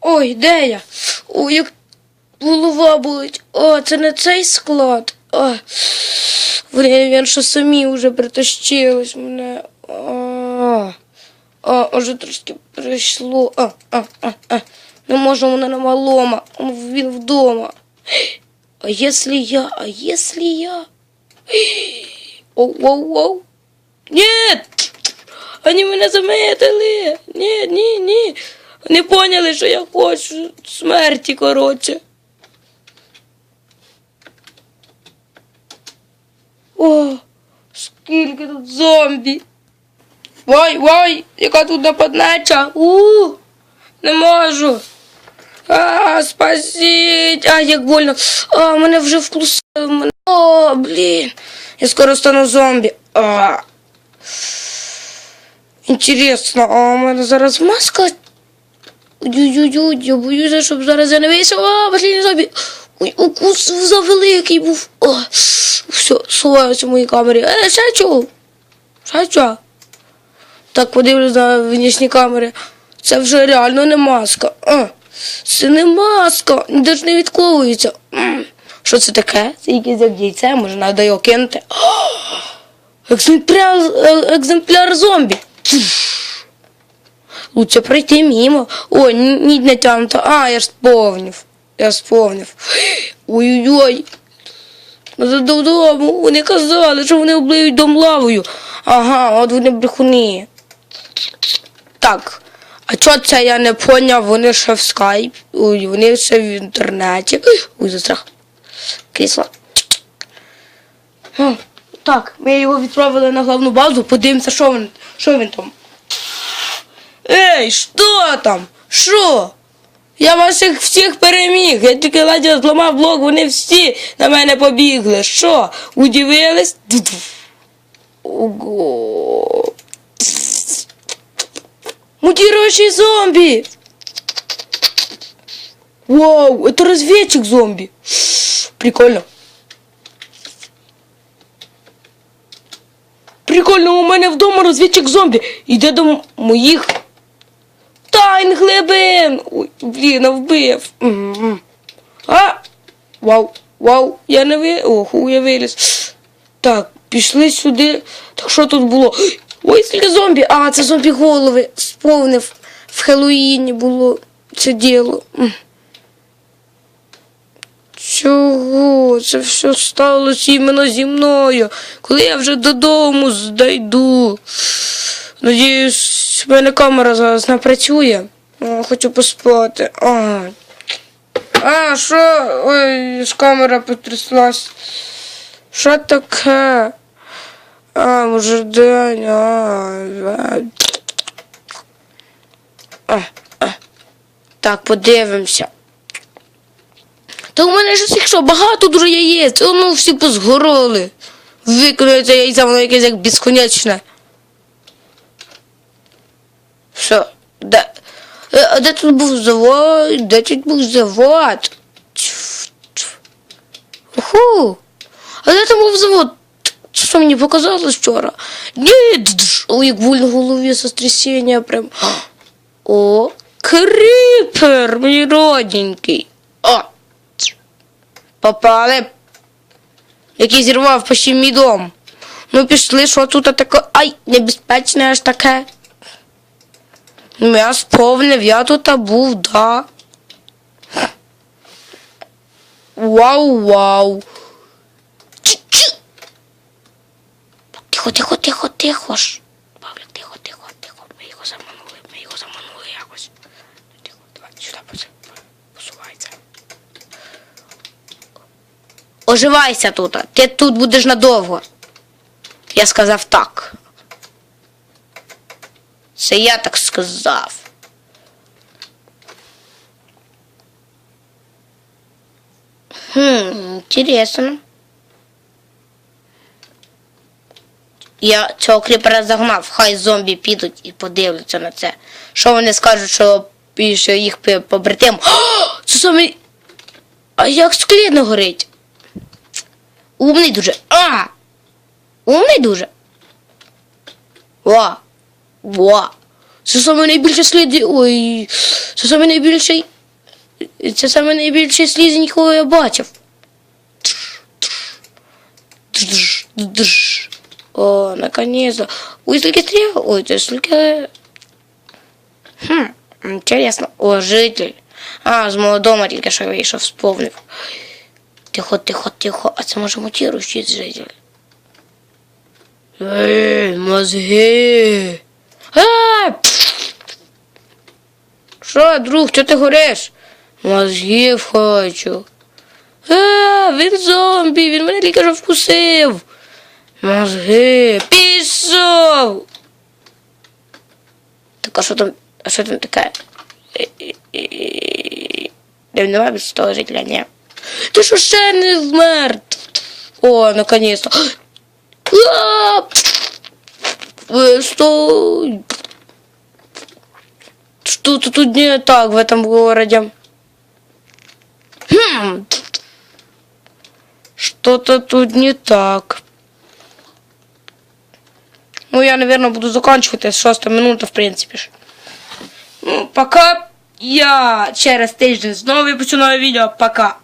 Ой, де я? Ой, як голова болить. О, це не цей склад. О, вони, він що самі вже притащились мене. О, о, вже трошки прийшло. А, а, а, а. Не може вона на малома. Він вдома. А если я, а если я? Оу, оу, оу. Нет! Они мене заметили. Ні, ні, ні. Вони поняли, що я хочу смерті, коротше. О, скільки тут зомбі. Вай, вай, яка тут нападнеча. У, не можу. А, спасіть. А, як больно. А, мене вже вкусили. Мене... О, блін. Я скоро стану зомбі. А. Інтересно, а у мене зараз маска. Ой-ой-ой, я боюся, щоб зараз я не вийшов. А, блін, зомбі. Ой, укус завеликий був. О, все, сховаюся в моїй камері. Е, ще чого? Ще чого? Так подивлюсь на внішні камери. Це вже реально не маска. А, це не маска, ніде ж не відковується. Що це таке? Це якесь як яйце, може треба його кинути. Екземпляр, е, екземпляр зомбі. Лучше пройти мимо. Ой, ні не тянуто. А, я ж. Я сповнив. Ой-ой-ой. Надо додому. Вони казали, що вони облиють дом лавою. Ага, от вони брехуни. Так. А чого це я не поняв? Вони ще в скайп. Ой, вони ще в інтернеті. Ой, застрах. Крісло. Так, ми його відправили на головну базу, подивимося, що він, що він там. Ей, що там? Що? Я ваших всіх переміг. Я тільки ледь зламав блок, вони всі на мене побігли. Що? Удивились? Ого. Мутирующий зомби! Вау, это разведчик зомби. Прикольно. Прикольно, у мене вдома розвідчик зомбі. Іде до моїх глибин. Ой, блін, вбив. А! Вау, вау, я не ви. Оху, я виліз. Так, пішли сюди. Так що тут було? Ой, скільки зомбі. А, це зомбі голови. Сповнив. В Хеллоїні було це діло. Чого? Це все сталося іменно зі мною. Коли я вже додому здайду. Надіюсь, в мене камера зараз не працює. О, хочу поспати. А, а що? Ой, ж камера потряслась. Що таке? А, може день. А, а. А. Так, подивимося. Та у мене ж усіх що, багато дуже яєць, ну всі позгороли. Виконується яйця, воно якесь як безконечне. Що? Де? Е, А де тут був завод? Де тут був завод? Уху. А де там був завод? Що мені показалось вчора? Ні, ой, як больно в голові сотрясіння прям. О, кріпер, мій родненький. О, Попали. Який зірвав почти мій дом. Ну пішли, що тут таке. Ай, небезпечне аж таке. Ну, я сповнив, я тут був, да. Вау, вау. Чу-чу. Тихо, тихо, тихо, тихо ж. Павлік, тихо, тихо, тихо. Ми його заманули, ми його заманули якось. Тихо, давай, сюди посувайся. Оживайся тут. Ти тут будеш надовго. Я сказав так. Це я так сказав. Хм, интересно. Я цього кріпера загнав, хай зомбі підуть і подивляться на це. Що вони скажуть, що більше їх побратим. О, це саме. А як склід горить? Умний дуже. А! Умний дуже. Во. Во. Це саме найбільше слід. Ой. Це саме найбільший. Це саме найбільший слізень, якого я бачив. О, наконец-то. Ой, столько стрел. Ой, это столько... Хм, интересно. О, житель. А, з мого дома тільки що вийшов, сповнив. Тихо, тихо, тихо. А це може мутіруючий житель. Ей, мозги. Що, друг, що ти гориш? Мозгів хочу. А, він зомбі, він мене тільки що вкусив. Мозги, пішов. Так а що там, а що там таке? Де нема без того жителя, ні. Ти що ще не вмер? О, наконец-то. Стой. Что-то тут не так в этом городе. Хм. Что-то тут не так. Ну, я, наверное, буду заканчивать шоста минута, в принципе. Ну, пока я через тиждень знову випущу нове відео. Пока.